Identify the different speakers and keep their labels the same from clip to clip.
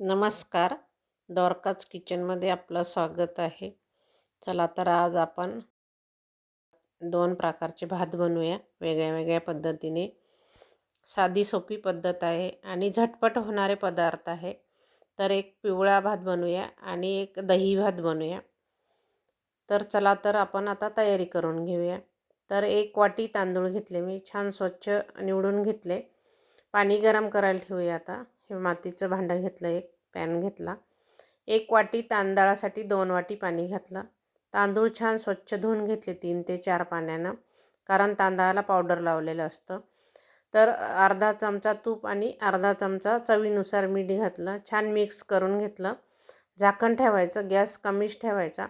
Speaker 1: नमस्कार. द्वारकाच किचनमध्ये आपलं स्वागत आहे. चला तर आज आपण दोन प्रकारचे भात बनवूया. वेगळ्या वेगळ्या पद्धतीने. साधी सोपी पद्धत आहे आणि झटपट होणारे पदार्थ आहे. तर एक पिवळा भात बनवूया आणि एक दही भात बनवूया. तर चला तर आपण आता तयारी करून घेऊया. तर एक वाटी तांदूळ घेतले मी. छान स्वच्छ निवडून घेतले. पाणी गरम करायला ठेवूया आता. हे मातीचं भांडं घेतलं एक पॅन घेतला. एक वाटी तांदळासाठी दोन वाटी पाणी घातलं. तांदूळ छान स्वच्छ धुवून घेतले तीन ते चार पाण्यानं कारण तांदळाला पावडर लावलेलं असतं. तर अर्धा चमचा तूप आणि अर्धा चमचा चवीनुसार मीठ घातलं. छान मिक्स करून घेतलं. झाकण ठेवायचं गॅस कमीच ठेवायचा.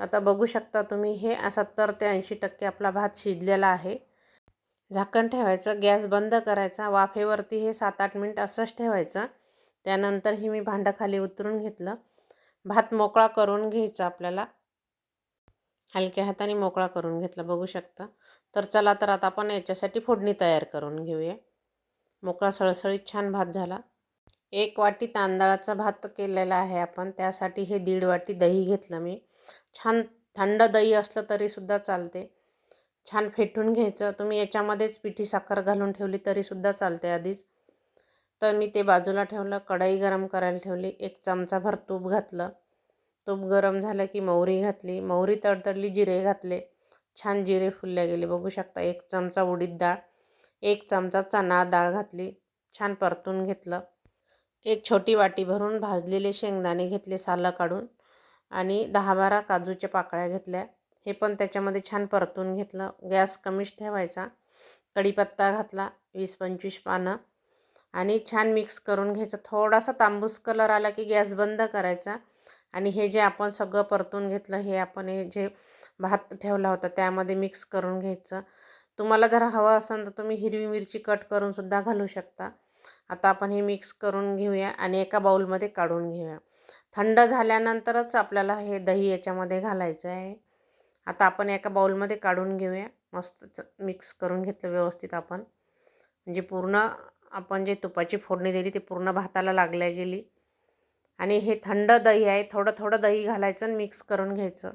Speaker 1: आता बघू शकता तुम्ही हे सत्तर ते ऐंशी टक्के आपला भात शिजलेला आहे. झाकण ठेवायचं गॅस बंद करायचा वाफेवरती हे सात आठ मिनिट असंच ठेवायचं. त्यानंतर हे मी भांडं खाली उतरून घेतलं. भात मोकळा करून घ्यायचा आपल्याला. हलक्या हाताने मोकळा करून घेतला बघू शकता. तर चला तर आता आपण याच्यासाठी फोडणी तयार करून घेऊया. मोकळा सळसळीत छान भात झाला. एक वाटी तांदळाचा भात केलेला आहे आपण. त्यासाठी हे दीड वाटी दही घेतलं मी. छान थंड दही असलं तरीसुद्धा चालते. छान फेटून घ्यायचं. तुम्ही याच्यामध्येच पिठी साखर घालून ठेवली तरीसुद्धा चालते आधीच. तर मी ते बाजूला ठेवलं कढई गरम करायला ठेवली एक चमचाभर तूप घातलं. तूप गरम झालं की मोहरी घातली. मोहरी तडतडली जिरे घातले. छान जिरे फुलले गेले. बघू शकता एक चमचा उडीद डाळ एक चमचा चणा डाळ घातली. छान परतून घेतलं. एक छोटी वाटी भरून भाजलेले शेंगदाणे घेतले सालं काढून आणि दहा बारा काजूच्या पाकळ्या घेतल्या. हे पण त्याच्यामध्ये छान परतून घेतलं. गॅस कमीच ठेवायचा. कढीपत्ता घातला वीस पंचवीस पानं. आणि छान मिक्स करून घ्यायचं. थोडासा तांबूस कलर आला की गॅस बंद करायचा. आणि हे जे आपण सगळं परतून घेतलं हे आपण हे जे भात ठेवला होता त्यामध्ये मिक्स करून घ्यायचं. तुम्हाला जर हवं असेल तर तुम्ही हिरवी मिरची कट करूनसुद्धा घालू शकता. आता आपण हे मिक्स करून घेऊया आणि एका बाऊलमध्ये काढून घेऊया. थंड झाल्यानंतरच आपल्याला हे दही याच्यामध्ये घालायचं आहे. आता आपण एका बाऊलमध्ये काढून घेऊया. मस्त मिक्स करून घेतलं व्यवस्थित आपण. म्हणजे पूर्ण आपण जे तुपाची फोडणी दिली ती पूर्ण भाताला लागल्या गेली. आणि हे थंड दही आहे थोडं थोडं दही घालायचं आणि मिक्स करून घ्यायचं.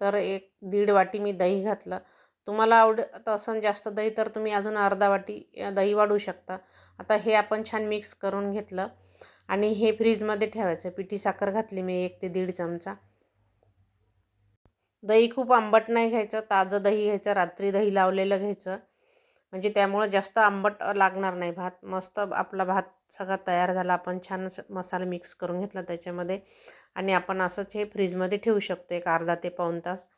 Speaker 1: तर एक दीड वाटी मी दही घातलं. तुम्हाला आवडत असं जास्त दही तर तुम्ही अजून अर्धा वाटी दही वाढू शकता. आता हे आपण छान मिक्स करून घेतलं. आणि हे फ्रीजमध्ये ठेवायचं. पिठी साखर घातली मी एक ते दीड चमचा. दही खूप आंबट नाही घ्यायचं. ताजं दही घ्यायचं. रात्री दही लावलेलं घ्यायचं. म्हणजे त्यामुळं जास्त आंबट लागणार नाही भात. मस्त आपला भात सगळा तयार झाला. आपण छान मसाला मिक्स करून घेतला त्याच्यामध्ये. आणि आपण असंच हे फ्रीजमध्ये ठेवू शकतो. एक अर्धा ते पाऊण तास.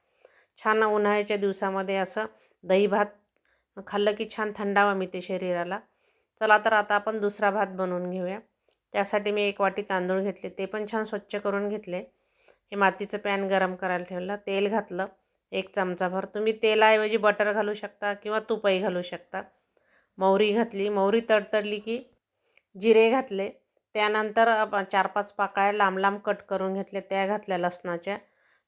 Speaker 1: छान उन्हाळ्याच्या दिवसामध्ये असं दही भात खाल्लं की छान थंडावा मिळते शरीराला. चला तर आता आपण दुसरा भात बनवून घेऊया. त्यासाठी मी एक वाटी तांदूळ घेतले ते पण छान स्वच्छ करून घेतले. हे मातीचं पॅन गरम करायला ठेवलं तेल घातलं एक चमचाभर. तुम्ही तेलाऐवजी बटर घालू शकता किंवा तुपही घालू शकता. मोहरी घातली मोहरी तडतडली की जिरे घातले. त्यानंतर चार पाच पाकळ्या लांब लांब कट करून घेतले त्या घातल्या लसणाच्या.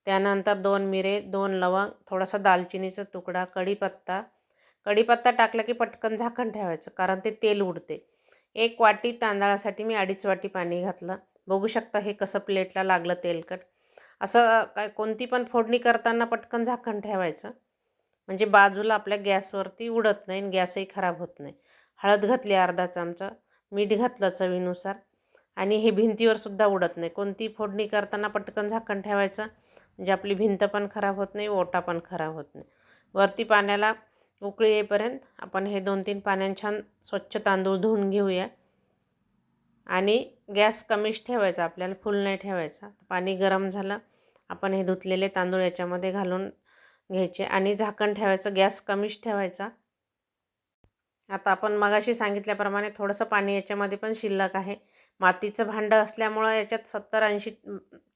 Speaker 1: त्यानंतर दोन मिरे दोन लवंग थोडासा दालचिनीचा तुकडा कढीपत्ता. कढीपत्ता टाकला की पटकन झाकण ठेवायचं कारण ते तेल उडते. एक वाटी तांदळासाठी मी अडीच वाटी पाणी घातलं. बघू शकता हे कसं प्लेटला लागलं तेलकट. असं काय कोणती पण फोडणी करताना पटकन झाकण ठेवायचं. म्हणजे बाजूला आपल्या गॅसवरती उडत नाही आणि गॅसही खराब होत नाही. हळद घातली अर्धा चमचा मीठ घातलं चवीनुसार आणि हे भिंतीवर सुद्धा उडत नाही. कोणती फोडणी करताना पटकन झाकण ठेवायचं. म्हणजे आपली भिंत पण खराब होत नाही ओटा पण खराब होत नाही. वरती पाण्याला उकळी येईपर्यंत आपण हे दोन तीन पाण्यात छान स्वच्छ तांदूळ धुवून घेऊया. आणि गॅस कमीच ठेवायचा आपल्याला फुल नाही ठेवायचा. पाणी गरम झालं आपण हे धुतलेले तांदूळ याच्यामध्ये घालून घ्यायचे. आणि झाकण ठेवायचं गॅस कमीच ठेवायचा. आता आपण मगाशी सांगितल्याप्रमाणे थोडंसं पाणी याच्यामध्ये पण शिल्लक आहे. मातीचं भांडं असल्यामुळं याच्यात सत्तर ऐंशी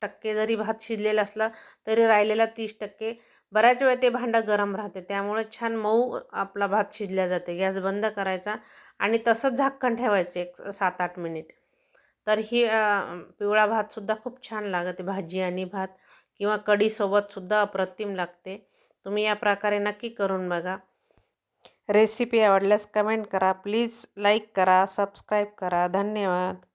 Speaker 1: टक्के जरी भात शिजलेला असला तरी राहिलेला तीस टक्के बऱ्याच वेळ ते भांडं गरम राहते. त्यामुळे छान मऊ आपला भात शिजल्या जाते. गॅस बंद करायचा आणि तसंच झाकण ठेवायचं एक सात आठ मिनिट. तर ही पिवळा भातसुद्धा खूप छान लागते. भाजी आणि भात किंवा कढीसोबतसुद्धा अप्रतिम लागते. तुम्ही या प्रकारे नक्की करून बघा. रेसिपी आवडल्यास कमेंट करा. प्लीज लाईक करा सबस्क्राईब करा. धन्यवाद.